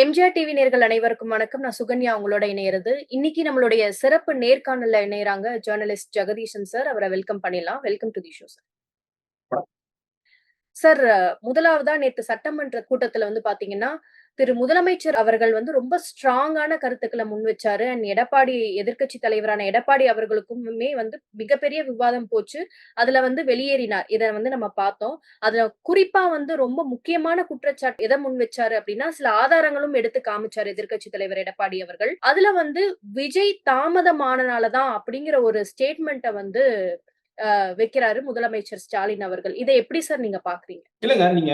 MGR TV நேர்கள் அனைவருக்கும் வணக்கம். நான் சுகன்யா உங்களோட இணையறது. இன்னைக்கு நம்மளுடைய சிறப்பு நேர்காணல்ல இணையறாங்க ஜேர்னலிஸ்ட் ஜெகதீஷன் சார் அவரை வெல்கம் பண்ணிடலாம். Welcome to the show sir sir முதலாவதா நேத்து சட்டமன்ற கூட்டத்துல வந்து பாத்தீங்கன்னா திரு முதலமைச்சர் அவர்கள் வந்து ரொம்ப ஸ்ட்ராங்கான கருத்துக்களை முன் வச்சாரு. அண்ட் எடப்பாடி எதிர்க்கட்சி தலைவரான எடப்பாடி அவர்களுக்குமே வந்து மிகப்பெரிய விவாதம் போச்சு. அதுல வந்து வெளியேறினார். இதை வந்து நம்ம பார்த்தோம். அதுல குறிப்பா வந்து ரொம்ப முக்கியமான குற்றச்சாட்டு எதை முன் வச்சாரு அப்படின்னா சில ஆதாரங்களும் எடுத்து காமிச்சாரு எதிர்க்கட்சி தலைவர் எடப்பாடி அவர்கள். அதுல வந்து விஜய் தாமதமானனாலதான் அப்படிங்கிற ஒரு ஸ்டேட்மெண்ட்டை வந்து வைக்கிறாரு முதலமைச்சர் ஸ்டாலின் அவர்கள். இதை எப்படி சார் நீங்க பாக்குறீங்க? இல்லங்க நீங்க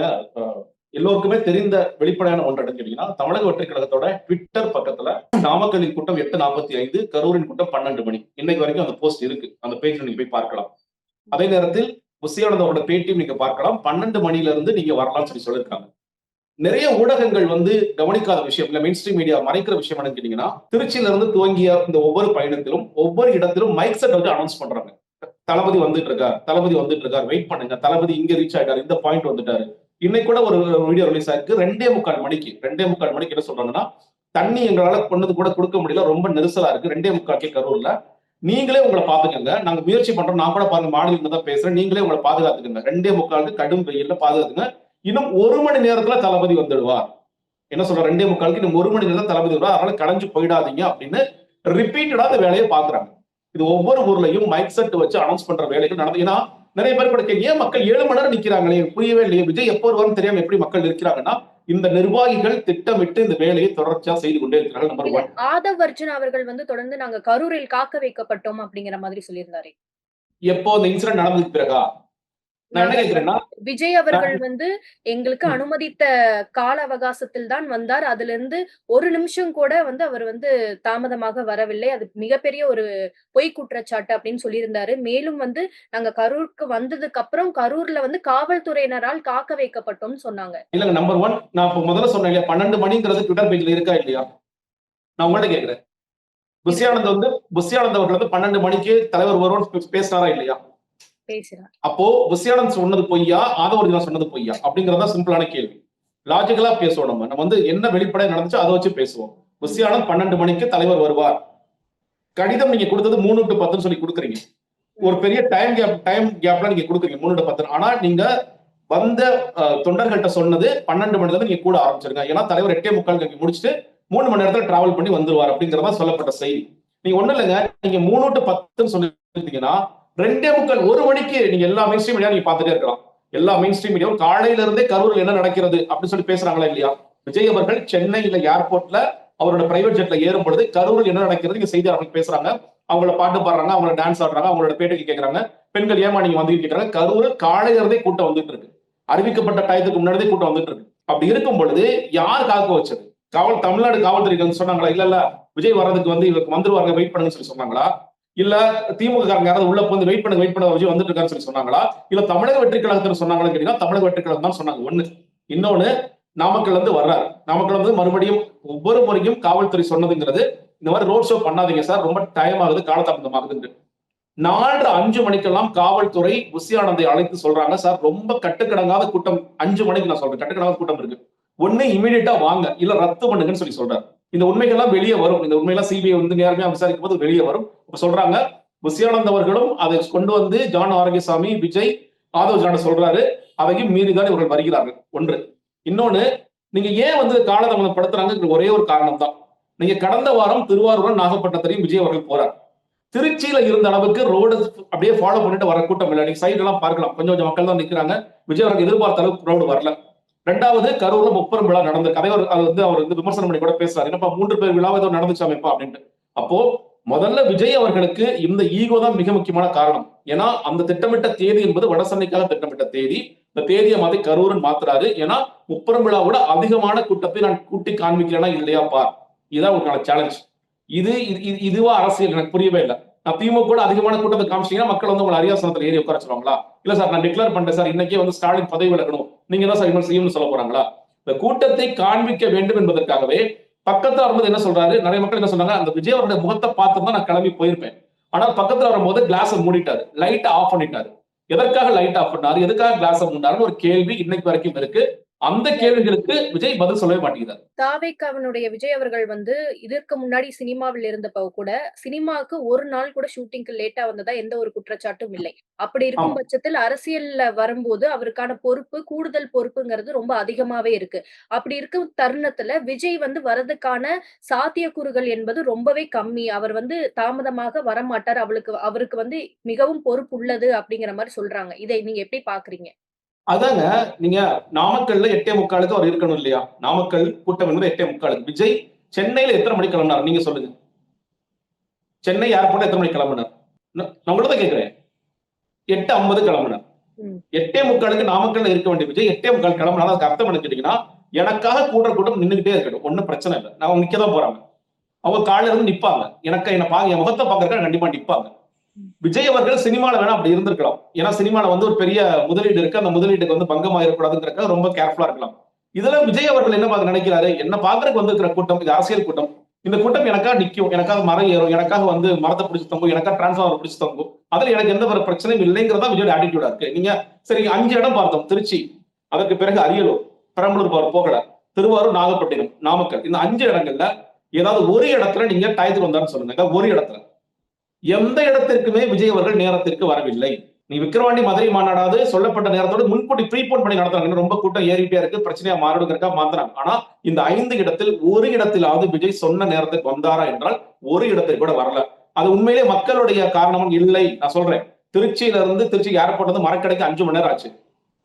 எல்லோருக்குமே தெரிந்த வெளிப்படையான ஒன்று எடுத்துக்கிட்டீங்கன்னா தமிழக வெற்றி கழகத்தோட ட்விட்டர் பக்கத்துல நாமக்கலின் கூட்டம் எட்டு நாற்பத்தி ஐந்து கரூரின் கூட்டம் பன்னெண்டு மணி. இன்னைக்கு வரைக்கும் அந்த போஸ்ட் இருக்கு. அந்த பேஜ் நீங்க போய் பார்க்கலாம். அதே நேரத்தில் புசியானந்தோட பேட்டியும் நீங்க பார்க்கலாம். பன்னெண்டு மணில இருந்து நீங்க வரலாம்னு சொல்லி சொல்லியிருக்காங்க. நிறைய ஊடகங்கள் வந்து கவனிக்காத விஷயம் இல்ல மெயின் ஸ்ட்ரீம் மீடியா மறைக்கிற விஷயம் என்னன்னு கேட்டீங்கன்னா திருச்சியில இருந்து துவங்கிய இந்த ஒவ்வொரு பயணத்திலும் ஒவ்வொரு இடத்திலும் மைக் செட் வந்து அனௌன்ஸ் பண்றாங்க. தளபதி வந்துட்டு இருக்கார் தளபதி வந்துட்டு இருக்கார் வெயிட் பண்ணுங்க. தளபதி இங்க ரீச் ஆயிட்டாரு இந்த பாயிண்ட் வந்துட்டாரு. இன்னைக்கு கூட ஒரு வீடியோ ரிலீஸ் ஆயிருக்கு. ரெண்டே முக்கால் மணிக்கு ரெண்டே முக்கால் மணிக்கு என்ன சொல்றாங்கன்னா தண்ணி எங்களால கொண்டது கூட கொடுக்க முடியல ரொம்ப நெரிசலா இருக்கு. ரெண்டே முக்காக்கே கரூர்ல. நீங்களே உங்களை பாத்துக்கங்க. நாங்க முயற்சி பண்றோம். நான் கூட பாருங்க மாநிலம் தான் பேசுறேன். நீங்களே உங்களை பாதுகாத்துக்கங்க. ரெண்டே முக்காலுக்கு கடும் வெயில்ல பாதுகாத்துங்க இன்னும் ஒரு மணி நேரத்துல தளபதி வந்துடுவார். என்ன சொல்ற ரெண்டே முக்காலுக்கு இன்னும் ஒரு மணி நேரம் தளபதி வருவார். அதனால கடைஞ்சு போயிடாதீங்க அப்படின்னு ரிப்பீட்டடா அந்த வேலையை பாக்குறாங்க. இது ஒவ்வொரு ஊர்லயும் மைக் செட் வச்சு அனௌன்ஸ் பண்ற வேலைகள் நடந்து. ஏன்னா நிறைய பேர் கூட ஏன் மக்கள் ஏழு மணி நேரம் நிக்கிறாங்களே? புரியவே இல்லையே. விஜய் எப்போ வருவான்னு தெரியாம எப்படி மக்கள் இருக்கிறாங்கன்னா இந்த நிர்வாகிகள் திட்டமிட்டு இந்த வேலையை தொடர்ச்சியா செய்து கொண்டே இருக்கிறார்கள் நம்பர் ஒன் ஆதவ் அர்ஜுன் அவர்கள் வந்து தொடர்ந்து நாங்க கரூரில் காக்க வைக்கப்பட்டோம் அப்படிங்கிற மாதிரி சொல்லியிருந்தாரு. எப்போ இந்த இன்சிடென்ட் நடந்ததுக்கு பிறகா? விஜய் அவர்கள் வந்து எங்களுக்கு அனுமதித்த கால அவகாசத்தில் தான் வந்தார். அதுல இருந்து ஒரு நிமிஷம் கூட வந்து அவர் வந்து தாமதமாக வரவில்லை. அது மிகப்பெரிய ஒரு பொய் குற்றச்சாட்டு அப்படின்னு சொல்லியிருந்தாரு. மேலும் வந்து நாங்க கரூருக்கு வந்ததுக்கு அப்புறம் கரூர்ல வந்து காவல்துறையினரால் காக்க வைக்கப்பட்டோம்னு சொன்னாங்க. இல்லங்க நம்பர் ஒன் நான் இப்ப முதல்ல சொன்னேன் இல்லையா? பன்னெண்டு மணிங்கிறது ட்விட்டர் பேஜ்ல இருக்கா இல்லையா? நான் உங்கள்ட்ட கேட்கிறேன் புஷியானந்த் வந்து புஷியானந்த் அவர்கள் வந்து பன்னெண்டு மணிக்கு தலைவர் வருவோம் பேசினாரா இல்லையா? அப்போ விசயானந்த் சொன்னது பொய்யா? ஆதவர்ஜனா சொன்னது பொய்யா? அப்படிங்கறதா சிம்பிளான கேள்வி. லாஜிக்கலா பேசுவோம் நம்ம. நம்ம வந்து என்ன வெளிப்படை நடந்துச்சோ அதை வச்சு பேசுவோம். புஷியானந்த் பன்னெண்டு மணிக்கு தலைவர் வருவார். கடிதம் நீங்க கொடுத்தது மூணு டு பத்துன்னு சொல்லி கொடுக்குறீங்க. ஒரு பெரிய டைம் கேப் டைம் கேப்ல நீங்க கொடுக்குறீங்க. மூணு டு பத்து ஆனா நீங்க வந்த தொண்டர்கள்ட்ட சொன்னது பன்னெண்டு மணி நேரத்துல நீங்க கூட ஆரம்பிச்சிருங்க. ஏன்னா தலைவர் எட்டே முக்கால் கங்கி முடிச்சுட்டு மூணு மணி நேரத்துல டிராவல் பண்ணி வந்துருவார் அப்படிங்கறதா சொல்லப்பட்ட செய்தி. நீங்க ஒண்ணு இல்லைங்க. நீங்க மூணு டு பத்துன்னு சொல்லிருந்தீங்கன்னா ரெண்டே முக்கால் ஒரு மணிக்கு நீங்க எல்லா மெயின் ஸ்ட்ரீம் மீடியா நீங்க பார்த்துட்டே இருக்கலாம். எல்லா மெயின் ஸ்ட்ரீம் மீடியாவும் காலையில இருந்தே கரூர்ல என்ன நடக்கிறது அப்படின்னு சொல்லி பேசுறாங்களா இல்லையா? விஜய் அவர்கள் சென்னையில ஏர்போர்ட்ல அவரோட பிரைவேட் ஜெட்ல ஏறும் பொழுது கரூரில் என்ன நடக்கிறது இங்க செய்தியாளர்கள் பேசுறாங்க. அவங்கள பாட்டு பாடுறாங்க அவங்கள டான்ஸ் ஆடுறாங்க அவங்களோட பேட்டைக்கு கேட்கறாங்க பெண்கள் ஏமா நீங்க வந்து கேட்கறாங்க கரூர் காலையில இருந்தே கூட்டம் வந்துட்டு இருக்கு. அறிவிக்கப்பட்ட டயத்துக்கு முன்னாடியே கூட்டம் வந்துட்டு இருக்கு. அப்படி இருக்கும் பொழுது யார் காக்க வச்சது? காவல் தமிழ்நாடு காவல்துறைக்கு வந்து சொன்னாங்களா? இல்ல இல்ல விஜய் வர்றதுக்கு வந்து இவருக்கு வந்துருவாங்க வெயிட் பண்ணுங்கன்னு சொல்லி சொன்னாங்களா? இல்ல திமுக காரங்க யாராவது உள்ள வந்து வெயிட் பண்ண வெயிட் பண்ண விஜய் வந்துட்டு இருக்கான்னு சொல்லி சொன்னாங்களா? இல்ல தமிழக வெற்றி கழகத்துல சொன்னாங்களான்னு கேட்டீங்கன்னா தமிழக வெற்றி கழகம் தான் சொன்னாங்க. ஒண்ணு. இன்னொன்னு நாமக்கல் வந்து வர்றாரு. நாமக்கல் வந்து மறுபடியும் ஒவ்வொரு முறையும் காவல்துறை சொன்னதுங்கிறது இந்த மாதிரி ரோட் ஷோ பண்ணாதீங்க சார் ரொம்ப டைம் ஆகுது காலதாமதமாகுதுன்னு நாலு அஞ்சு மணிக்கெல்லாம் காவல்துறை உசியானந்தை அழைத்து சொல்றாங்க சார் ரொம்ப கட்டுக்கடங்காத கூட்டம் அஞ்சு மணிக்கு நான் சொல்றேன் கட்டுக்கடங்காத கூட்டம் இருக்கு. ஒண்ணு இமீடியட்டா வாங்க இல்ல ரத்து பண்ணுங்கன்னு சொல்லி சொல்றாரு. இந்த உண்மைகள்லாம் வெளியே வரும். இந்த உண்மையெல்லாம் சிபிஐ வந்து நேர்மையா விசாரிக்கும் போது வெளியே வரும். இப்ப சொல்றாங்க புஷியானந்த் அவர்களும் அதை கொண்டு வந்து ஜான் ஆரோக்கியசாமி விஜய் ஆதவ் ஜான சொல்றாரு. அதையும் மீறிதான் இவர்கள் வருகிறார்கள். ஒன்று. இன்னொன்னு நீங்க ஏன் வந்து காலதாமதப்படுத்துறாங்க ஒரே ஒரு காரணம் தான் நீங்க கடந்த வாரம் திருவாரூர் நாகப்பட்டினத்திலையும் விஜய் அவர்கள் போறார். திருச்சியில இருந்த அளவுக்கு ரோடு அப்படியே ஃபாலோ பண்ணிட்டு வர கூட்டம் இல்லை. நீங்க சைட் எல்லாம் பார்க்கலாம். கொஞ்சம் கொஞ்சம் மக்கள் தான் நிக்கிறாங்க. விஜய் அவர்கள் எதிர்பார்த்த அளவுக்கு ரோடு வரல. ரெண்டாவது கரூர்ல முப்பெரும் விழா நடந்த கதை அது வந்து அவர் வந்து விமர்சனம் பண்ணி கூட பேசுறாரு. என்னப்பா மூன்று பேர் விழாவை ஏதோ நடந்துச்சாமேப்பா அப்படின்ட்டு. அப்போ முதல்ல விஜய் அவர்களுக்கு இந்த ஈகோ தான் மிக முக்கியமான காரணம். ஏன்னா அந்த திட்டமிட்ட தேதி என்பது வடசென்னைக்காக திட்டமிட்ட தேதி. இந்த தேதியை மாதிரி கரூரன் மாத்துறாரு. ஏன்னா முப்பெரும் விழாவோட அதிகமான கூட்டத்தை நான் கூட்டி காண்பிக்கிறேன்னா இல்லையா பார் இதுதான் உங்களுக்கான சேலஞ்ச் இது இதுவா அரசியல் எனக்கு புரியவே இல்லை. திமுக கூட அதிகமான கூட்டத்தை காமிச்சிங்கன்னா மக்கள் வந்து உங்களை அரியாசனத்தில் ஏறி உட்கார வச்சிருவாங்களா இல்ல சார் நான் டிக்ளேர் பண்றேன் சார் இன்னைக்கே வந்து ஸ்டாலின் பதவி விலகணும். நீங்க தான் சார் இனிமேல் செய்யணும்னு சொல்ல போறாங்களா? இந்த கூட்டத்தை காண்பிக்க வேண்டும் என்பதற்காகவே பக்கத்துல வரும்போது என்ன சொல்றாரு? நிறைய மக்கள் என்ன சொன்னாங்க? அந்த விஜய் அவருடைய முகத்தை பார்த்து தான் நான் கிளம்பி போயிருப்பேன். ஆனால் பக்கத்துல வரும்போது கிளாஸை மூடிட்டாரு. லைட்டை ஆஃப் பண்ணிட்டாரு. எதற்காக லைட் ஆஃப் பண்ணாரு? எதுக்காக கிளாஸை மூடினாருன்னு ஒரு கேள்வி இன்னைக்கு வரைக்கும் இருக்கு. அந்த கேள்விகளுக்கு விஜய் பதில் சொல்லவே மாட்டேங்கிறார். தாவேக்காவினுடைய விஜய் அவர்கள் வந்து இதற்கு முன்னாடி சினிமாவில் இருந்தப்ப கூட சினிமாவுக்கு ஒரு நாள் கூட ஷூட்டிங்க்கு லேட்டா வந்ததா எந்த ஒரு குற்றச்சாட்டும் இல்லை. அப்படி இருக்கும். பட்சத்தில் அரசியல்ல வரும்போது அவருக்கான பொறுப்பு கூடுதல் பொறுப்புங்கிறது ரொம்ப அதிகமாவே இருக்கு. அப்படி இருக்கும் தருணத்துல விஜய் வந்து வரதுக்கான சாத்தியக்கூறுகள் என்பது ரொம்பவே கம்மி. அவர் வந்து தாமதமாக வரமாட்டார். அவளுக்கு அவருக்கு வந்து மிகவும் பொறுப்பு உள்ளது அப்படிங்கிற மாதிரி சொல்றாங்க. இதை நீங்க எப்படி பாக்குறீங்க அதாங்க நீங்க நாமக்கல்ல எட்டே முக்காலுக்கு அவர் இருக்கணும் இல்லையா? நாமக்கல் கூட்டம் என்பது எட்டே முக்காலுக்கு. விஜய் சென்னையில எத்தனை மணிக்கு கிளம்பினார்? நீங்க சொல்லுங்க. சென்னை ஏர்போர்ட்ல எத்தனை மணிக்கு கிளம்பினார்? உங்களை தான் கேட்கிறேன் எட்டு ஐம்பது கிளம்பினார். எட்டே முக்காலுக்கு நாமக்கல்ல இருக்க வேண்டிய விஜய் எட்டே முக்கால் கிளம்பினா அதுக்கு அர்த்தம் என்ன கேட்டீங்கன்னா எனக்காக கூடுற கூட்டம் நின்னுகிட்டே இருக்கட்டும். ஒண்ணும் பிரச்சனை இல்லை. நான் அவங்க நிக்க தான் போறாங்க. அவங்க காலையில இருந்து நிப்பாங்க. எனக்கு என்ன பாக்க என் முகத்தை பாக்குறதுக்கு கண்டிப்பா நிப்பாங்க. விஜய் அவர்கள் சினிமால வேணா அப்படி இருந்திருக்கலாம். ஏன்னா சினிமால வந்து ஒரு பெரிய முதலீடு இருக்கு. அந்த முதலீட்டுக்கு வந்து பங்கம் ஆயிடக்கூடாதுங்கிறக்க ரொம்ப கேர்ஃபுல்லா இருக்கலாம். இதுல விஜய் அவர்கள் என்ன பார்த்து நினைக்கிறாரு? என்ன பாக்குறதுக்கு வந்திருக்கிற கூட்டம் இது அரசியல் கூட்டம். இந்த கூட்டம் எனக்காக நிக்கும். எனக்காக மரம் ஏறும். எனக்காக வந்து மரத்தை பிடிச்சி தொங்கும். எனக்காக டிரான்ஸ்ஃபார்மர் பிடிச்சி தொங்கும். அதுல எனக்கு எந்த ஒரு பிரச்சனையும் இல்லைங்கிறதா விஜயோட ஆட்டிடியூடா இருக்கு. நீங்க சரி அஞ்சு இடம் பார்த்தோம். திருச்சி. அதற்கு பிறகு அரியலூர். பெரம்பலூர் போற போகல திருவாரூர் நாகப்பட்டினம் நாமக்கல். இந்த அஞ்சு இடங்கள்ல ஏதாவது ஒரு இடத்துல நீங்க டயத்துக்கு வந்தான்னு சொல்லுங்க. ஒரு இடத்துல. எந்த இடத்திற்குமே விஜய் அவர்கள் நேரத்திற்கு வரவில்லை. நீ விக்கிரவாண்டி மதுரை மாநாடாவது சொல்லப்பட்ட நேரத்தோடு முன்கூட்டி ப்ரீபோன் பண்ணி நடத்துறாங்க ரொம்ப கூட்டம் ஏறிட்டே இருக்கு. பிரச்சனையா மாறுடுங்கிறக்கா மாத்துறாங்க ஆனா இந்த ஐந்து இடத்தில் ஒரு இடத்திலாவது விஜய் சொன்ன நேரத்துக்கு வந்தாரா என்றால் ஒரு இடத்திற்கு கூட வரல. அது உண்மையிலே மக்களுடைய காரணமும் இல்லை. நான் சொல்றேன். திருச்சியில இருந்து திருச்சி ஏர்போர்ட் வந்து மரக்கடைக்கு அஞ்சு மணி நேரம் ஆச்சு.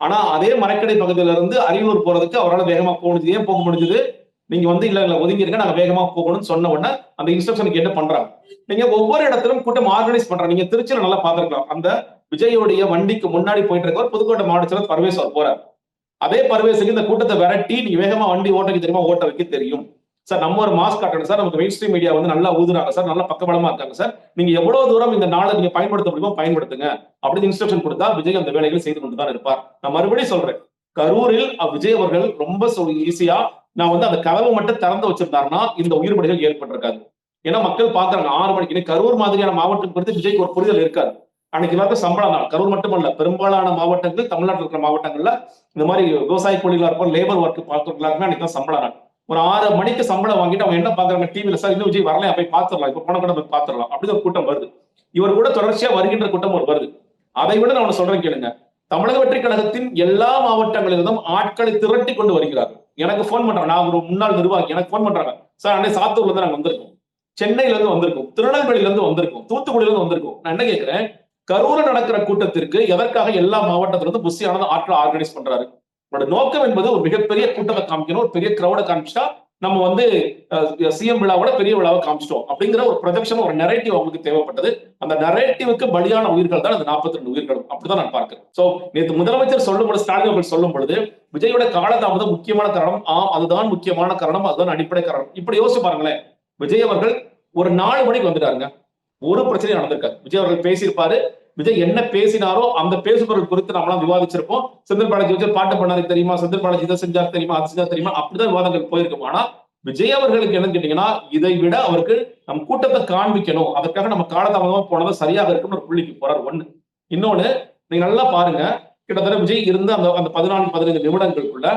ஆனா அதே மரக்கடை பகுதியில இருந்து அரியலூர் போறதுக்கு அவரால் வேகமா போக முடிஞ்சது. ஏன் போக முடிஞ்சது? நீங்க வந்து இல்ல இல்ல ஒதுங்கிருங்க நாங்க வேகமா போகணும்னு சொன்ன உடனே அந்த இன்ஸ்ட்ரக்ஷனுக்கு என்ன பண்றாங்க? நீங்க ஒவ்வொரு இடத்திலும் கூட்டம் ஆர்கனைஸ் பண்றாங்க. நீங்க திருச்சியில நல்லா பாத்துருக்கலாம் அந்த விஜயோடைய வண்டிக்கு முன்னாடி போயிட்டு இருக்கவர் புதுக்கோட்டை மாவட்டத்தில் பர்வேஸ் அவர் அதே பர்வேஸுக்கு இந்த கூட்டத்தை விரட்டி நீங்க வேகமா வண்டி ஓட்டக்கு தெரியுமா? ஓட்ட வைக்க தெரியும். சார் நம்ம ஒரு மாஸ்க் காட்டணும். சார் நமக்கு மெயின் ஸ்ட்ரீம் மீடியா வந்து நல்லா ஊதுறாங்க. சார் நல்லா பக்கபலமா இருக்காங்க. சார் நீங்க எவ்வளவு தூரம் இந்த நாளை நீங்க பயன்படுத்த முடியுமோ பயன்படுத்துங்க. அப்படின்னு இன்ஸ்ட்ரக்ஷன் கொடுத்தா விஜய் அந்த வேலைகளை செய்து கொண்டு தான் இருப்பார். நான் மறுபடியும் சொல்றேன். கரூரில் அ- விஜய் அவர்கள் ரொம்ப ஈஸியா நான் வந்து அந்த கதவை மட்டும் திறந்து வச்சிருந்தாருன்னா இந்த உயிர்படிகள் ஏற்பட்டிருக்காது. ஏன்னா மக்கள் பாக்குறாங்க ஆறு மணிக்கு. இன்னைக்கு கரூர் மாதிரியான மாவட்டம் குறித்து விஜய்க்கு ஒரு புரிதல் இருக்காது. அன்னைக்கு எல்லாருக்கும் சம்பளம் தான். கரூர் மட்டுமல்ல பெரும்பாலான மாவட்டங்கள் தமிழ்நாட்டில் இருக்கிற மாவட்டங்கள்ல இந்த மாதிரி விவசாய கூலிகளா இருப்போம் லேபர் ஒர்க் பார்க்கறவங்களுக்குமே அன்னைக்கு தான் சம்பளம் நாள் ஒரு ஆறு மணிக்கு சம்பளம் வாங்கிட்டு அவங்க என்ன பாக்குறாங்க டிவியில சார் இன்னும் விஜய் வரலையா? போய் பாத்துடலாம் இப்ப போன கூட போய் பாத்துடலாம் அப்படி ஒரு கூட்டம் வருது. இவர் கூட தொடர்ச்சியா வருகின்ற கூட்டம் ஒரு வருது. அதை விட நான் ஒண்ணு சொல்றேன் கேளுங்க. தமிழக வெற்றி கழகத்தின் எல்லா மாவட்டங்களிலிருந்தும் ஆட்களை திரட்டி கொண்டு வருகிறார் எனக்கு ஃபோன் பண்றாங்க நான் ஒரு முன்னாள் நிர்வாகி. எனக்கு ஃபோன் பண்றாங்க சார் அன்னை சாத்தூர்ல இருந்து நாங்க வந்திருக்கோம். சென்னையில இருந்து வந்திருக்கோம். திருநெல்வேலியில இருந்து வந்திருக்கோம். தூத்துக்குடியில இருந்து வந்திருக்கோம். நான் என்ன கேட்கிறேன் கரூர்ல நடக்கிற கூட்டத்திற்கு எதற்காக எல்லா மாவட்டத்துல இருந்து புஷியானது ஆற்றல் ஆர்கனைஸ் பண்றாரு? அவரோட நோக்கம் என்பது ஒரு மிகப்பெரிய கூட்டத்தை காமிக்கணும். ஒரு பெரிய கிரௌட காமிச்சா நம்ம வந்து சிஎம் விழாவோட பெரிய விழாவை காமிச்சிட்டோம். அப்படிங்கிற ஒரு ப்ரொஜெக்ஷன் ஒரு நெரேட்டிவ் அவங்களுக்கு தேவைப்பட்டது. அந்த நெரேட்டிவுக்கு பலியான உயிர்கள் தான் அந்த நாற்பத்தி ரெண்டு உயிர்களும். அப்படிதான் நான் பார்க்கிறேன். சோ நேற்று முதலமைச்சர் சொல்லும் பொழுது ஸ்டாலின் அவர்கள் சொல்லும் பொழுது விஜயோட காலதாமதம் முக்கியமான காரணம் ஆம் அதுதான் முக்கியமான காரணம் அதுதான் அடிப்படை காரணம். இப்படி யோசிச்சு பாருங்களேன். விஜய் அவர்கள் ஒரு நாலு மணிக்கு வந்துட்டாருங்க. ஒரு பிரச்சனையும் நடந்திருக்காரு விஜய் அவர்கள் பேசியிருப்பாரு. விஜய் என்ன பேசினாரோ அந்த பேசுபொருள் குறித்து நம்மளாம் விவாதிச்சிருப்போம். செந்தில் பாலாஜி வச்சு பாட்டு பண்ணாரு தெரியுமா? செந்தில் பாலாஜி இதை செஞ்சார் தெரியுமா? அது செஞ்சார் தெரியுமா? அப்படிதான் விவாதங்கள் போயிருக்கும். ஆனா விஜய் அவர்களுக்கு என்னன்னு கேட்டீங்கன்னா இதை விட அவருக்கு நம் கூட்டத்தை காண்பிக்கணும். அதற்காக நம்ம காலதாமதமா போனது சரியாக இருக்கும்னு ஒரு புள்ளிக்கு போறார் ஒண்ணு. இன்னொன்னு நீங்க நல்லா பாருங்க. கிட்டத்தட்ட விஜய் இருந்த அந்த அந்த பதினான்கு பதினைந்து நிமிடங்களுக்குள்ள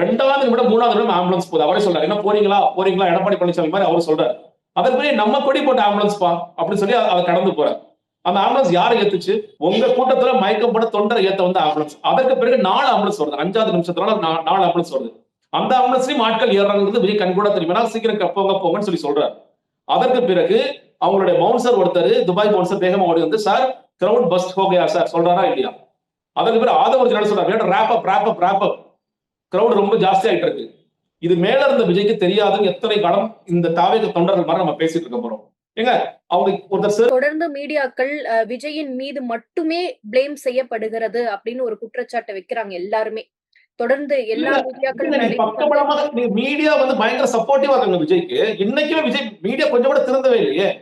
ரெண்டாவது நிமிடம் மூணாவது நிமிடம் ஆம்புலன்ஸ் போகுது. அவரே சொல்றாரு என்ன போறீங்களா? போறீங்களா? எடப்பாடி பழனிசாமி மாதிரி அவர் சொல்றாரு. அதற்கு நம்ம கொடி போட்ட ஆம்புலன்ஸ் பா? அப்படின்னு சொல்லி அதை கடந்து போறாரு. அந்த ஆம்புலன்ஸ் யாரை ஏத்துச்சு? உங்க கூட்டத்துல மயக்கம் போட தொண்டரை ஏத்த வந்த ஆம்புலன்ஸ் அதற்கு பிறகு நாலு ஆம்புலன்ஸ் வருது. அஞ்சாவது நிமிஷத்துல நாலு ஆம்புலன்ஸ் வருது. அந்த ஆம்புலன்ஸ்லயும் ஆட்கள் ஏறாங்கிறது விஜய் கண் கூட தெரியுமா. சீக்கிரம் க- போங்க போங்கன்னு சொல்லி சொல்றாரு. அதற்கு பிறகு அவங்களுடைய பவுன்சர் ஒருத்தர் துபாய் பவுன்சர் வேகமா ஓடி வந்து சார் கிரவுட் பஸ்ட் ஹோகையா சார்? சொல்றாரா இல்லையா? அதற்கு பிறகு ஆதவர் என்ன சொல்றாரு wrap up wrap up wrap up crowd ரொம்ப ஜாஸ்தி ஆயிட்டு இருக்கு. இது மேல இருந்த விஜய்க்கு தெரியாதுன்னு எத்தனை காலம் இந்த தாவேக தொண்டர்கள் மாதிரி நம்ம பேசிட்டு இருக்க போறோம். ஏங்க அவங்க ஒருத்தர் செரு- தொடர்ந்து மீடியாக்கள் விஜயின் மீது மட்டுமே ப்ளேம் செய்யப்படுகிறது அப்படின்னு ஒரு குற்றச்சாட்டை வைக்கிறாங்க எல்லாருமே. தொடர்ந்து எல்லா இல்ல, மீடியாக்கள் இல்ல, நீ மேலயும் வந்து- பக்கபலமாக நீ மீடியா வந்து பயங்கர சப்போர்ட்டிவா இருக்காங்க விஜய்க்கு. இன்னைக்குமே விஜய் மீடியா கொஞ்சம் கூட திருந்தவே இல்லையே.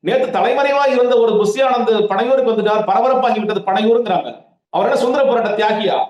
நேத்து தலைமறைவா இருந்த ஒரு புஷியானந்த் பனையூருக்கு வந்துட்டார் பரபரப்பாகி விட்டது பனையூருங்கிறாங்க. அவர் என்ன சுதந்திர போராட்ட தியாகியா?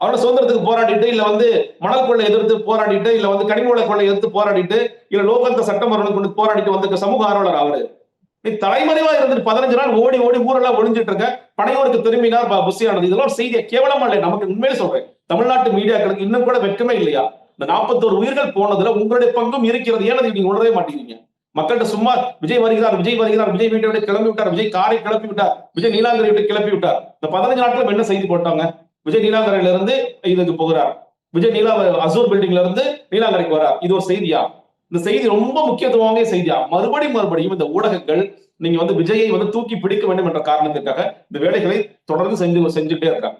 அவரோட சுதந்திரத்துக்கு போராடிட்டு இல்ல வந்து மணல் கொள்ளை எதிர்த்து போராடிட்டு இல்ல வந்து கனிமூல கொள்ளை எதிர்த்து போராடிட்டு இல்ல லோகத்தை சட்டம் வரணும் கொண்டு போராடிட்டு வந்திருக்க சமூக ஆர்வலர் அவரு. நீ தலைமறைவா இருந்துட்டு பதினஞ்சு நாள் ஓடி ஓடி ஊரெல்லாம் ஒளிஞ்சிட்டு இருக்க பனையூருக்கு திரும்பினார் ப- இதெல்லாம் ஒரு செய்தியை கேவலமா இல்லை நமக்கு உண்மையிலே சொல்றேன். தமிழ்நாட்டு மீடியாக்களுக்கு இன்னும் கூட வெட்கமே இல்லையா? இந்த நாற்பத்தோரு உயிர்கள் போனதுல உங்களுடைய பங்கும் இருக்கிறது. ஏன் அதை நீங்க உணரவே மாட்டேங்கிறீங்க? மக்கள்கிட்ட சும்மா விஜய் வருகிறார் விஜய் வருகிறார் விஜய் வீட்டை விட்டு கிளம்பி விட்டார் விஜய் காரை கிளப்பி விட்டார் விஜய் நீலாங்கரை விட்டு கிளப்பி விட்டார். இந்த பதினஞ்சு நாட்கள் என்ன செய்தி போட்டாங்க? விஜய் நீலாங்கரையில இருந்து இதுக்கு போகிறார். விஜய் நீலா அசூர் பில்டிங்ல இருந்து நீலாங்கரைக்கு வரார். இது ஒரு செய்தியா? இந்த செய்தி ரொம்ப முக்கியத்துவமாக செய்தியா? மறுபடியும் மறுபடியும் இந்த ஊடகங்கள் நீங்க வந்து விஜயை வந்து தூக்கி பிடிக்க வேண்டும் என்ற காரணத்துக்காக இந்த வேலைகளை தொடர்ந்து செஞ்சு செஞ்சுட்டே இருக்காங்க.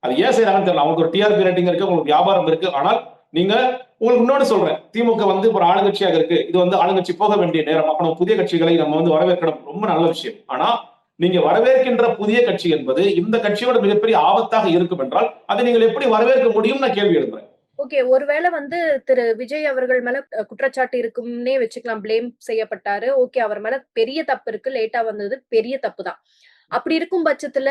அது ஏன் செய்யறாங்கன்னு தெரியல. அவங்களுக்கு ஒரு டிஆர்பி ரேட்டிங் இருக்கு உங்களுக்கு வியாபாரம் இருக்கு. ஆனால் நீங்க உங்களுக்கு இன்னொன்று சொல்றேன். திமுக வந்து ஒரு ஆளுங்கட்சியாக இருக்கு. இது வந்து ஆளுங்கட்சி போக வேண்டிய நேரம். அப்ப நம்ம புதிய கட்சிகளை நம்ம வந்து வரவேற்கணும். ரொம்ப நல்ல விஷயம். ஆனா நீங்க வரவேற்கின்ற புதிய கட்சி என்பது இந்த கட்சியோட மிகப்பெரிய ஆபத்தாக இருக்கும் என்றால் அதை நீங்கள் எப்படி வரவேற்க முடியும் நான் கேள்வி எழுப்புறேன். ஓகே ஒருவேளை வந்து திரு விஜய் அவர்கள் மேல குற்றச்சாட்டு இருக்கும்னே வச்சுக்கலாம் பிளேம் செய்யப்பட்டாரு. ஓகே அவர் மேல பெரிய தப்பு இருக்கு லேட்டா வந்தது பெரிய தப்பு தான் அப்படி இருக்கும் பட்சத்துல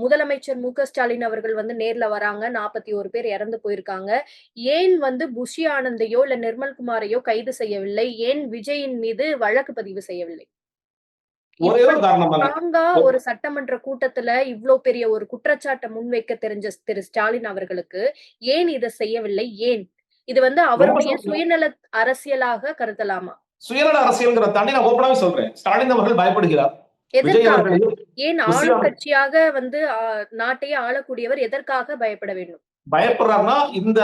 முதலமைச்சர் மு ஸ்டாலின் அவர்கள் வந்து நேர்ல வராங்க நாற்பத்தி ஒரு பேர் இறந்து போயிருக்காங்க. ஏன் வந்து புஷி ஆனந்தையோ இல்ல நிர்மல்குமாரையோ கைது செய்யவில்லை? ஏன் விஜயின் மீது வழக்கு பதிவு செய்யவில்லை? ஒரே சட்டமன்ற கூட்டத்துல இவ்ளோ பெரிய ஒரு குற்றச்சாட்டை முன்வைக்க தெரிஞ்ச திரு ஸ்டாலின் அவர்களுக்கு ஏன் இதை செய்யவில்லை? ஏன்? இது வந்து அவருடைய. சுயநல அரசியலாக கருதலாமா? சுயநல அரசியல்ங்கிற தாண்டி நான் ஓப்பனாவே சொல்றேன். ஸ்டாலின் அவர்கள் பயப்படுகிறார். எதற்காக? ஏன் ஆளும் கட்சியாக வந்து நாட்டையே ஆளக்கூடியவர் எதற்காக பயப்பட வேண்டும்? பயப்படுறாருன்னா இந்த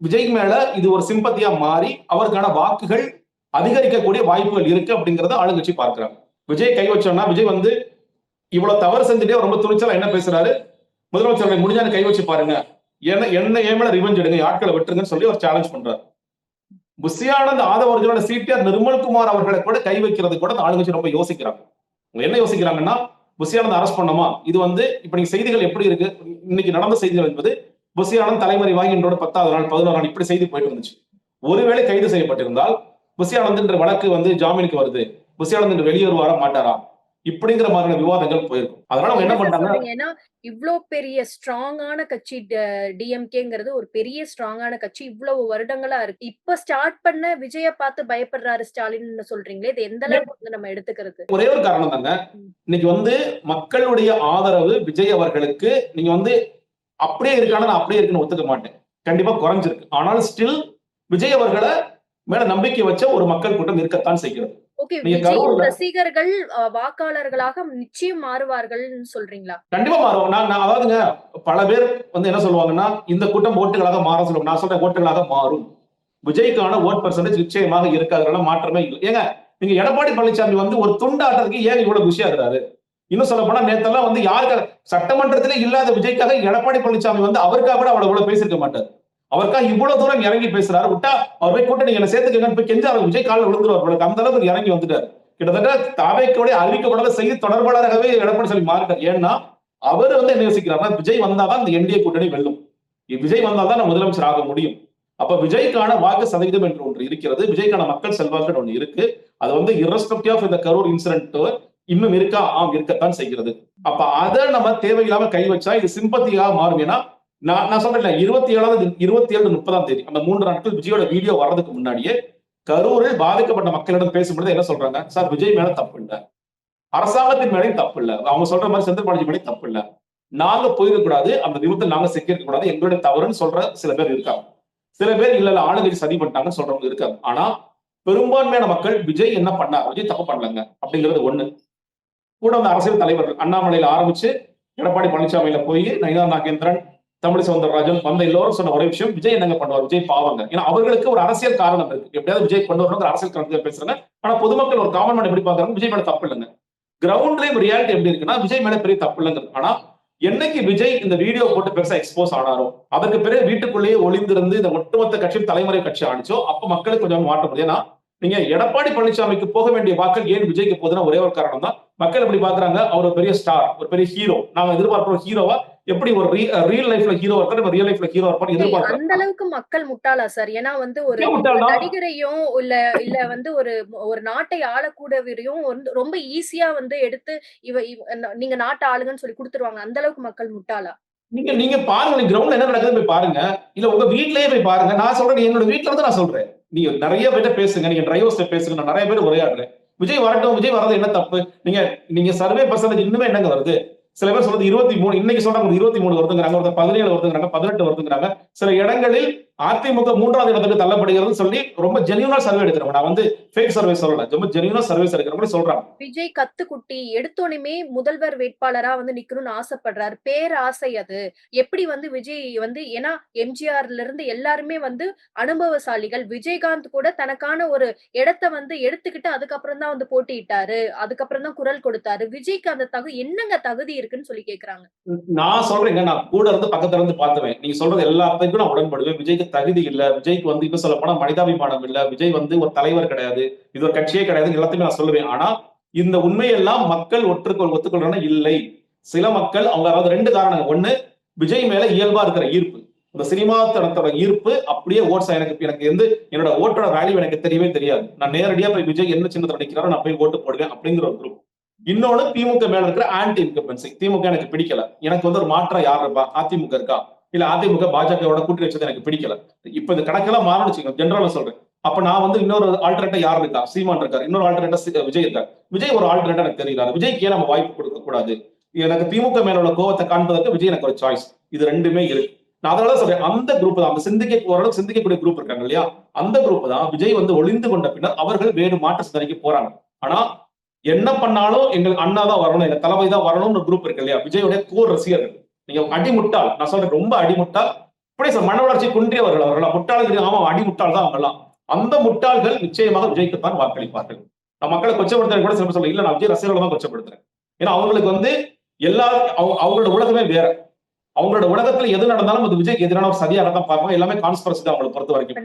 விஜய் மேல இது ஒரு சிம்பத்தியா மாறி அவருக்கான வாக்குகள் அதிகரிக்கக்கூடிய வாய்ப்புகள் இருக்கு அப்படிங்கறத ஆளுங்கட்சி பார்க்கிறாங்க. விஜய் கை வச்சோம்னா விஜய் வந்து இவ்வளவு தவறு செஞ்சுட்டே ரொம்ப துணிச்சலா என்ன பேசுறாரு? முதலமைச்சர் முடிஞ்சாலும் கை வச்சு பாருங்க. என்ன என்ன ஏன் ரிவெஞ்ச் எடுங்க ஆட்களை விட்டுருங்கன்னு சொல்லி ஒரு சேலஞ்ச் பண்றாரு. புஷியானந்த் ஆதவர்களோட அர்ஜுனோட சீட்டியார் நிர்மல்குமார் அவர்களை கூட கை வைக்கிறது கூட ஆளுங்கட்சி ரொம்ப யோசிக்கிறாங்க. அவங்க என்ன யோசிக்கிறாங்கன்னா புஷியானந்த் அரெஸ்ட் பண்ணோமா இது வந்து இப்ப நீங்க செய்திகள் எப்படி இருக்கு? இன்னைக்கு நடந்த செய்திகள் என்பது புஷியானந்த் தலைமறை வாங்கி இன்றோட பத்தாவது நாள் பதினோரு நாள் இப்படி செய்தி போயிட்டு இருந்துச்சு ஒருவேளை கைது செய்யப்பட்டிருந்தால் புஷியானந்த் என்ற வழக்கு வந்து ஜாமீனுக்கு வருது. புஷியானந்த் என்று வெளியேறுவாரா மாட்டாரா? இப்படிங்கிற மாதிரியான விவாதங்கள் போயிருக்கும். அதனால அவங்க என்ன பண்றாங்க? ஏன்னா இவ்ளோ பெரிய ஸ்ட்ராங்கான கட்சி டிஎம்கேங்கிறது ஒரு பெரிய ஸ்ட்ராங்கான கட்சி. இவ்வளவு வருடங்களா இருக்கு. இப்ப ஸ்டார்ட் பண்ண விஜய பார்த்து பயப்படுறாரு ஸ்டாலின் சொல்றீங்களே இது எந்த அளவுக்கு வந்து நம்ம எடுத்துக்கிறது? ஒரே ஒரு காரணம் தாங்க. இன்னைக்கு வந்து மக்களுடைய ஆதரவு விஜய் அவர்களுக்கு நீங்க வந்து அப்படியே இருக்கான நான் அப்படியே இருக்குன்னு ஒத்துக்க மாட்டேன். கண்டிப்பா குறைஞ்சிருக்கு. ஆனால் ஸ்டில் விஜய் அவர்களை மேல நம்பிக்கை வச்ச ஒரு மக்கள் கூட்டம் இருக்கத்தான் செய்கிறது. ஓகே ரசிகர்கள் வாக்காளர்களாக நிச்சயம் மாறுவார்கள்னு சொல்றீங்களா? கண்டிப்பா மாறும் நான் நான் அதாவதுங்க பல பேர் வந்து என்ன சொல்லுவாங்கன்னா இந்த கூட்டம் ஓட்டுகளாக மாற சொல்லுவாங்க. நான் சொல்றேன் ஓட்டுகளாக மாறும். விஜய்க்கான ஓட் பர்சன்டேஜ் நிச்சயமாக இருக்காதுனால மாற்றமே இல்லை. ஏங்க நீங்க எடப்பாடி பழனிசாமி வந்து ஒரு துண்டு ஆட்டத்துக்கு ஏன் இவ்வளவு குஷியா இருக்கிறாரு? இன்னும் சொல்ல போனா நேத்தெல்லாம் வந்து யாருக்காக சட்டமன்றத்திலே இல்லாத விஜய்க்காக எடப்பாடி பழனிசாமி வந்து அவருக்காக கூட அவ்வளவு பேசியிருக்க மாட்டார். அவருக்கா இவ்வளவு தூரம் இறங்கி பேசுறாரு. விட்டா அவர் போய் கூட்ட நீங்க என்ன சேர்த்துக்கங்கன்னு போய் கெஞ்சாரு விஜய் காலில் விழுந்துருவார் அந்த அளவுக்கு இறங்கி வந்துட்டாரு. கிட்டத்தட்ட தாவேக்கோட அறிவிக்கப்படாத செய்தி தொடர்பாளராகவே எடப்பாடி சொல்லி மாறிட்டார். ஏன்னா அவர் வந்து என்ன யோசிக்கிறாருன்னா விஜய் வந்தாதான் இந்த என்டிஏ கூட்டணி வெல்லும். விஜய் வந்தால்தான் நான் முதலமைச்சர் ஆக முடியும். அப்ப விஜய்க்கான வாக்கு சதவீதம் என்று ஒன்று இருக்கிறது. விஜய்க்கான மக்கள் செல்வாக்கு ஒன்று இருக்கு. அது வந்து இரஸ்பெக்டிவ் ஆஃப் இந்த கரூர் இன்சிடென்ட் இன்னும் இருக்கா? ஆம் இருக்கத்தான் செய்கிறது. அப்ப அதை நம்ம தேவையில்லாம கை வச்சா இது சிம்பத்தியாக மாறும். ஏன்னா நான் நான் சொல்றேன் இருபத்தி ஏழாவது இருபத்தி ஏழு முப்பதாம் தேதி அந்த மூன்று நாட்கள் விஜயோட வீடியோ வர்றதுக்கு முன்னாடியே கரூரில் பாதிக்கப்பட்ட மக்களிடம் பேசும்பொழுது என்ன சொல்றாங்க? சார் விஜய் மேல தப்பு இல்ல. அரசாங்கத்தின் மேலையும் தப்பு இல்ல. அவங்க சொல்ற மாதிரி செந்தில் பாலாஜி மேலையும் தப்பு இல்ல. நாங்க போயிருக்க கூடாது அந்த விபத்தில் நாங்க சிக்கிருக்க கூடாது எங்களுடைய தவறுன்னு சொல்ற சில பேர் இருக்காங்க. சில பேர் இல்ல இல்ல ஆளுநர் சதி பண்ணிட்டாங்கன்னு சொல்றவங்க இருக்காங்க. ஆனா பெரும்பான்மையான மக்கள் விஜய் என்ன பண்ணார்? விஜய் தப்பு பண்ணலங்க. அப்படிங்கிறது ஒண்ணு. கூட அந்த அரசியல் தலைவர்கள் அண்ணாமலையில ஆரம்பிச்சு எடப்பாடி பழனிசாமியில போய் நயினா நாகேந்திரன் தமிழ் சவுந்தரராஜன் வந்த எல்லோரும் சொன்ன ஒரே விஷயம் விஜய் என்னங்க பண்ணுவார்? விஜய் பாவங்க. ஏன்னா அவர்களுக்கு ஒரு அரசியல் காரணம் இருக்கு. எப்படியாவது விஜய் கொண்டு வரணும் அரசியல் காரணத்தை பேசுறாங்க. ஆனா பொதுமக்கள் ஒரு காமன் மேன் எப்படி பாக்குறாங்க விஜய் மேல தப்பு இல்லைங்க. கிரவுண்ட்லயும் ரியாலிட்டி எப்படி இருக்குன்னா விஜய் மேல பெரிய தப்பு இல்லைங்கிறது ஆனா என்னைக்கு விஜய் இந்த வீடியோ போட்டு பெருசா எக்ஸ்போஸ் ஆனாரோ அதற்கு பிறகு வீட்டுக்குள்ளேயே ஒளிந்திருந்து இந்த ஒட்டுமொத்த கட்சியும் தலைமுறை கட்சி ஆணிச்சோ அப்ப மக்களுக்கு கொஞ்சம் மாற்ற முடியும் ஏன்னா நீங்க எடப்பாடி பழனிசாமிக்கு போக வேண்டிய வாக்கள் ஏன் விஜய்க்கு போகுதுன்னா ஒரே ஒரு காரணம் தான் மக்கள் எப்படி பாக்குறாங்க? அவர் ஒரு பெரிய ஸ்டார் ஒரு பெரிய ஹீரோ நாங்க எதிர்பார்க்கிற ஹீரோவா எப்படி ஒரு ரியல் லைஃப்ல ஹீரோ இருக்காரு ரியல் லைஃப்ல ஹீரோ இருப்பாரு எதிர்பார்க்கிறோம் அந்த அளவுக்கு மக்கள் முட்டாளா சார்? ஏன்னா வந்து ஒரு? நடிகரையும் இல்ல இல்ல வந்து ஒரு ஒரு நாட்டை ஆளக்கூடியவரையும் வந்து ரொம்ப ஈஸியா வந்து எடுத்து இவ நீங்க நாட்டை ஆளுங்கன்னு சொல்லி கொடுத்துருவாங்க. அந்த அளவுக்கு மக்கள் முட்டாளா? நீங்க நீங்க பாருங்க கிரவுண்ட்ல என்ன நடக்குதுன்னு போய் பாருங்க. இல்ல உங்க வீட்லயே போய் பாருங்க. நான் சொல்றேன் என்னோட வீட்டுல இருந்து நான் சொல்றேன். நீங்க நிறைய பேர்ட்ட பேசுங்க நீங்க டிரைவர்ஸ் பேசுங்க நான் நிறைய பேர் உரையாடுறேன். விஜய் வரட்டும் விஜய் வர்றது என்ன தப்பு? நீங்க நீங்க சர்வே பர்சன்டேஜ் இன்னுமே என்னங்க வருது? சில பேர் சொல்றது இருபத்தி மூணு இன்னைக்கு சொல்றாங்க இருபத்தி மூணு வருதுங்கிறாங்க ஒருத்தர் பதினேழு வருதுங்கிறாங்க பதினெட்டு வருதுங்கிறாங்க. சில இடங்களில் அதிமுக மூன்றாவது இடத்துக்கு தள்ளப்படுகிறது சொல்லி ரொம்ப ஜெனியூனா சர்வே எடுக்கிறவங்க. நான் வந்து ஃபேக் சர்வே சொல்லல. ரொம்ப ஜெனியூனா சர்வேஸ் எடுக்கிறவங்க சொல்றாங்க. விஜய் கத்துக்குட்டி எடுத்தோனையுமே முதல்வர் வேட்பாளரா வந்து நிக்கணும்னு ஆசைப்படுறாரு. பேராசை அது. எப்படி வந்து விஜய் வந்து ஏன்னா எம்ஜிஆர்ல இருந்து எல்லாருமே வந்து அனுபவசாலிகள். விஜயகாந்த் கூட தனக்கான ஒரு இடத்த வந்து எடுத்துக்கிட்டு அதுக்கப்புறம் தான் வந்து போட்டியிட்டாரு. அதுக்கப்புறம் தான் குரல் கொடுத்தாரு. விஜய்க்கு அந்த தகு என்னங்க தகுதி இருக்குன்னு சொல்லி கேக்குறாங்க. நான் சொல்றேங்க நான் கூட இருந்து பக்கத்துல இருந்து பார்த்துவேன். நீங்க சொல்றது எல்லாத்துக்கும் நான் உடன்படுவேன். விஜய்க்கு தகுதி இல்ல விஜய்க்கு வந்து இப்ப சொல்ல போனா மனிதாபிமானம் இல்ல விஜய் வந்து ஒரு தலைவர் கிடையாது இது ஒரு கட்சியே கிடையாது எல்லாத்தையுமே நான் சொல்லுவேன். ஆனா இந்த உண்மையெல்லாம் மக்கள் ஒற்றுக்கொள் ஒத்துக்கொள்றனா இல்லை. சில மக்கள் அவங்க அதாவது ரெண்டு காரணங்கள். ஒண்ணு விஜய் மேல இயல்பா இருக்கிற ஈர்ப்பு. இந்த சினிமா தனத்தோட ஈர்ப்பு அப்படியே ஓட்ஸ் எனக்கு எனக்கு வந்து என்னோட ஓட்டோட வேல்யூ எனக்கு தெரியவே தெரியாது. நான் நேரடியா போய் விஜய் என்ன சின்னத்தை நினைக்கிறாரோ நான் போய் ஓட்டு போடுவேன் அப்படிங்கிற ஒரு குரூப் இன்னொன்னு திமுக மேல இருக்கிற ஆன்டி இன்கம்பன்சி திமுக எனக்கு பிடிக்கல. எனக்கு வந்து ஒரு மாற்றம் யார் இருப்பா? அதிமுக இருக்கா? இல்ல அதிமுக பாஜகவோட கூட்டணி வச்சது எனக்கு பிடிக்கல. இப்ப இந்த கணக்கெல்லாம் மாறணும் ஜெனரலா சொல்றேன். அப்ப நான் வந்து இன்னொரு ஆல்டர்னேட்டா யார் இருக்கா? சீமான் இருக்காரு. இன்னொரு ஆல்டர்னேட்டா விஜய் இருக்காரு. விஜய் ஒரு ஆல்டர்னேட்டா எனக்கு தெரியல விஜய்க்கு ஏன் நம்ம வாய்ப்பு கொடுக்க கூடாது? எனக்கு திமுக மேல உள்ள கோவத்தை காண்பதற்கு விஜய் எனக்கு ஒரு சாய்ஸ் இது ரெண்டுமே இருக்கு. நான் அதனால சொல்றேன். அந்த குரூப் தான். அந்த சிந்திக்க ஓரளவுக்கு சிந்திக்கக்கூடிய குரூப் இருக்காங்க இல்லையா? அந்த குரூப் தான் விஜய் வந்து ஒளிந்து கொண்ட பின்னர் அவர்கள் வேறு மாற்ற சிந்தனைக்கு போறாங்க. ஆனா என்ன பண்ணாலும் எங்களுக்கு அண்ணா தான் வரணும் எங்க தளபதி தான் வரணும்னு குரூப் இருக்கு இல்லையா? விஜயோட கோர் ரசிகர்கள் நீங்க அடிமுட்டாள். நான் சொல்றேன் ரொம்ப அடிமுட்டாள். அப்படியே சார் மன வளர்ச்சி குன்றியவர்கள் அவர்களா முட்டாள்கள் ஆமா அடிமுட்டாள் தான் அவங்களாம் அந்த முட்டாள்கள் நிச்சயமாக விஜய்க்குத்தான் வாக்களிப்பார்கள். நான் மக்களை கொச்சப்படுத்துறேன் கூட சில சொல்ல இல்ல நான் விஜய் ரசிகர்களை தான் கொச்சப்படுத்துறேன். ஏன்னா அவங்களுக்கு வந்து எல்லா அவங்களோட உலகமே வேற. அவங்களோட உலகத்துல எது நடந்தாலும் அது விஜய்க்கு எதிரான ஒரு சதியாக தான் பார்ப்பாங்க எல்லாமே கான்ஸ்பரசி தான் அவங்களை பொறுத்த வரைக்கும்.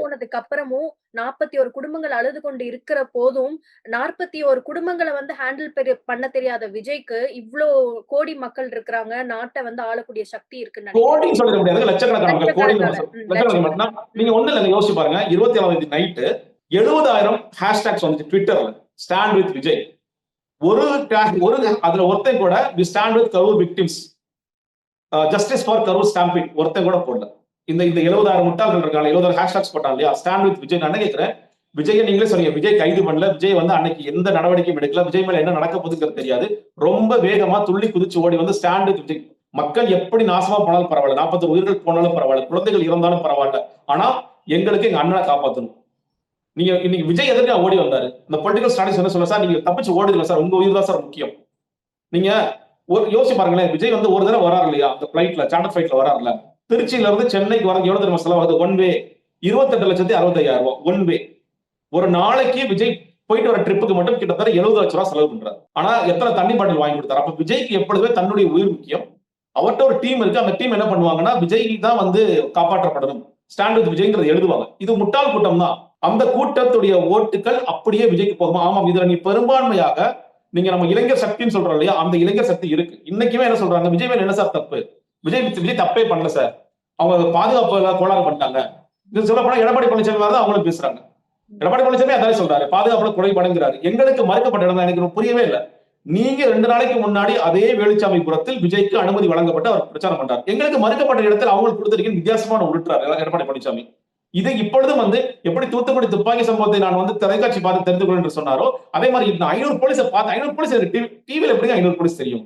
போனதுக்கு அப்புறமும் நாற்பத்தி ஒரு குடும்பங்கள் அழுது கொண்டு இருக்கிற போதும் நாற்பத்தி ஒரு குடும்பங்களை வந்து ஹேண்டில் பண்ண தெரியாத விஜய்க்கு இவ்ளோ கோடி மக்கள் இருக்கிறாங்க. நாட்டை வந்து ஆளக்கூடிய சக்தி இருக்குன்னு நினைக்கிறேன். கோடின்னு சொல்ல முடியாது. லட்சக்கணக்கான. மக்கள் கோடி லட்சக்கணக்கான. நீங்க ஒண்ணு இல்ல யோசிச்சு பாருங்க. இருபத்தி ஏழாம் தேதி நைட்டு எழுபதாயிரம் ஹேஷ்டாக்ஸ் வந்துச்சு ட்விட்டர்ல ஸ்டாண்ட் வித் விஜய். ஒரு ஒரு அதுல ஒருத்தன் கூட we stand with Karur victims justice for Karur stamping ஒருத்தன் கூட போடல. இந்த இந்த எழுபதாயிரம் முட்டாள்கள் இருக்காங்க எழுபதாயிரம் ஹேஷ்டாக்ஸ் போட்டாங்க இல்லையா ஸ்டாண்ட் வித் விஜய் நான் கேட்கிறேன் விஜய் நீங்களே சொன்னீங்க விஜய் கைது பண்ணல. விஜய் வந்து அன்னைக்கு எந்த நடவடிக்கையும் எடுக்கல. விஜய் மேல என்ன நடக்க போகுதுங்கிறது தெரியாது. ரொம்ப வேகமா துள்ளி குதிச்சு ஓடி வந்து ஸ்டாண்ட் வித் விஜய் மக்கள் எப்படி நாசமா போனாலும் பரவாயில்ல. நாற்பத்தி உயிர்கள் போனாலும் பரவாயில்ல. குழந்தைகள் இருந்தாலும் பரவாயில்ல. ஆனா எங்களுக்கு எங்க அண்ணனை காப்பாற்றணும் நீங்க இன்னைக்கு விஜய் எதற்காக ஓடி வந்தாரு? இந்த பொலிட்டிக்கல் ஸ்ட்ராட்டஜி என்ன சொல்ல சார் நீங்க தப்பிச்சு ஓடுதுல சார். உங்க உயிர் தான் சார் முக்கியம். நீங்க ஒரு யோசிச்சு பாருங்களேன் விஜய் வந்து ஒரு தடவை வராரு இல்லையா? அந்த பிளைட்ல சார்ட்டர் ஃபிளைட்ல வராருல. திருச்சியில இருந்து சென்னைக்கு வர எவ்வளவு தெரியுமா செலவாகுது ஒன் வே இருபத்தெட்டு லட்சத்தி அறுபத்தையாயிரம் ரூபாய் ஒன் வே ஒரு நாளைக்கு விஜய் போயிட்டு வர ட்ரிப்புக்கு மட்டும் கிட்டத்தட்ட எழுபது லட்ச ரூபாய் செலவு பண்றாரு. ஆனா எத்தனை தண்ணி பாட்டில் வாங்கி கொடுத்தாரு? அப்ப விஜய்க்கு எப்பொழுதுமே தன்னுடைய உயிர் முக்கியம். அவர்கிட்ட ஒரு டீம் இருக்கு. அந்த டீம் என்ன பண்ணுவாங்கன்னா விஜய் தான் வந்து காப்பாற்றப்படணும். ஸ்டாண்ட் வித் விஜய்ங்கிறது எழுதுவாங்க. இது முட்டாள் கூட்டம் தான். அந்த கூட்டத்துடைய ஓட்டுகள் அப்படியே விஜய்க்கு போகுமா? ஆமாம் இதுல நீ பெரும்பான்மையாக நீங்க நம்ம இளைஞர் சக்தின்னு சொல்றோம் இல்லையா? அந்த இளைஞர் சக்தி இருக்கு. இன்னைக்குமே என்ன சொல்றாங்க? விஜய் மேல என்ன சார் தப்பு? விஜய் விஜய் தப்பே பண்ணல சார். அவங்க பாதுகாப்பு கோளாறு பண்ணிட்டாங்க. இது சொல்லப்போனா எடப்பாடி பழனிசாமி தான் அவங்களும் பேசுறாங்க. எடப்பாடி பழனிசாமி அதானே சொல்றாரு. பாதுகாப்புல குறைபாடுங்கிறாரு. எங்களுக்கு மறுக்கப்பட்ட இடம் எனக்கு புரியவே இல்லை. நீங்க ரெண்டு நாளைக்கு முன்னாடி அதே வேலுச்சாமி புறத்தில் விஜய்க்கு அனுமதி வழங்கப்பட்டு அவர் பிரச்சாரம் பண்றாரு. எங்களுக்கு மறுக்கப்பட்ட இடத்தில் அவங்களுக்கு கொடுத்திருக்கீங்க வித்தியாசமான உருட்டுறாரு எடப்பாடி பழனிசாமி. இது இப்பொழுதும் வந்து எப்படி தூத்துக்குடி துப்பாக்கி சம்பவத்தை நான் வந்து தொலைக்காட்சி பார்த்து தெரிந்து கொள்ள என்று சொன்னாரோ அதே மாதிரி இந்த ஐநூறு போலீஸை பார்த்து ஐநூறு போலீஸ் டிவியில எப்படி ஐநூறு போலீஸ் தெரியும்?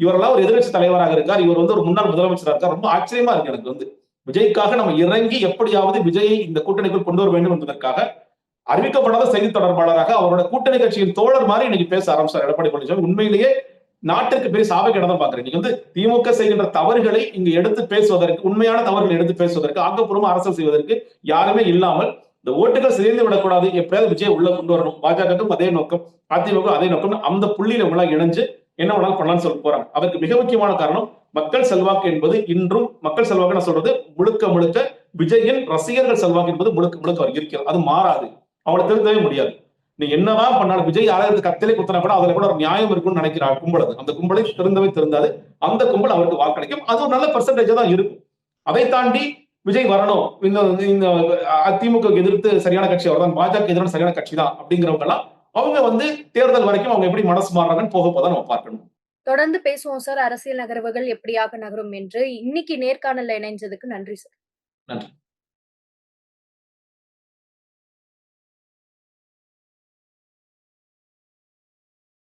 இவரெல்லாம் ஒரு எதிர்கட்சி தலைவராக இருக்கார். இவர் வந்து ஒரு முன்னாள் முதலமைச்சராக இருக்கார். ரொம்ப ஆச்சரியமா இருக்கு எனக்கு வந்து. விஜய்க்காக நம்ம இறங்கி எப்படியாவது விஜயை இந்த கூட்டணிக்குள் கொண்டு வர வேண்டும் என்பதற்காக அறிவிக்கப்படாத செய்தி தொடர்பாளராக அவரோட கூட்டணி கட்சியின் தோழர் மாதிரி இன்னைக்கு பேச ஆரம்பிச்சார். எடப்பாடி பழனிசாமி. உண்மையிலேயே நாட்டிற்கு பெரிய சாபக்கேட தான் பாக்குறேன் நீங்க வந்து திமுக செய்கின்ற தவறுகளை இங்கு எடுத்து பேசுவதற்கு உண்மையான தவறுகளை எடுத்து பேசுவதற்கு ஆக்கப்பூர்வமா அரசு செய்வதற்கு யாருமே இல்லாமல் இந்த ஓட்டுகள் சிதைந்து விடக்கூடாது. எப்படியாவது விஜய் உள்ள கொண்டு வரணும். பாஜகவுக்கும் அதே நோக்கம் அதிமுக அதே நோக்கம் அந்த புள்ளியில உள்ள இணைஞ்சு என்ன வேணாலும் பண்ணலாம்னு சொல்லி போறாங்க. அதற்கு மிக முக்கியமான காரணம் மக்கள் செல்வாக்கு என்பது இன்றும் மக்கள் செல்வாக்கு நான் சொல்றது முழுக்க முழுக்க விஜயின் ரசிகர்கள் செல்வாக்கு என்பது முழுக்க முழுக்க அவர் இருக்கிறது அது மாறாது. அவங்களை திருத்தவே முடியாது. நீ என்னதான் பண்ணாலும் விஜய் யாராவது கத்திலே குத்தினா கூட அதுல கூட ஒரு நியாயம் இருக்கும்னு நினைக்கிறார் கும்பல் அது. அந்த கும்பலை திருந்தவே திருந்தாது. அந்த கும்பல் அவருக்கு வாக்களிக்கும். அது ஒரு நல்ல பெர்சன்டேஜ் தான் இருக்கும். அதை தாண்டி விஜய் வரணும். இந்த இந்த அதிமுக எதிர்த்து சரியான கட்சி அவர் தான் பாஜக எதிரான சரியான கட்சி தான் அப்படிங்கிறவங்க எல்லாம் அவங்க வந்து தேர்தல் வரைக்கும் அவங்க எப்படி மனசு மாறுறாங்கன்னு போக போதான் நம்ம பார்க்கணும். தொடர்ந்து பேசுவோம் சார். அரசியல் நகர்வுகள் எப்படியாக நகரும் என்று. இன்னைக்கு நேர்காணல்ல இணைஞ்சதுக்கு நன்றி சார். நன்றி.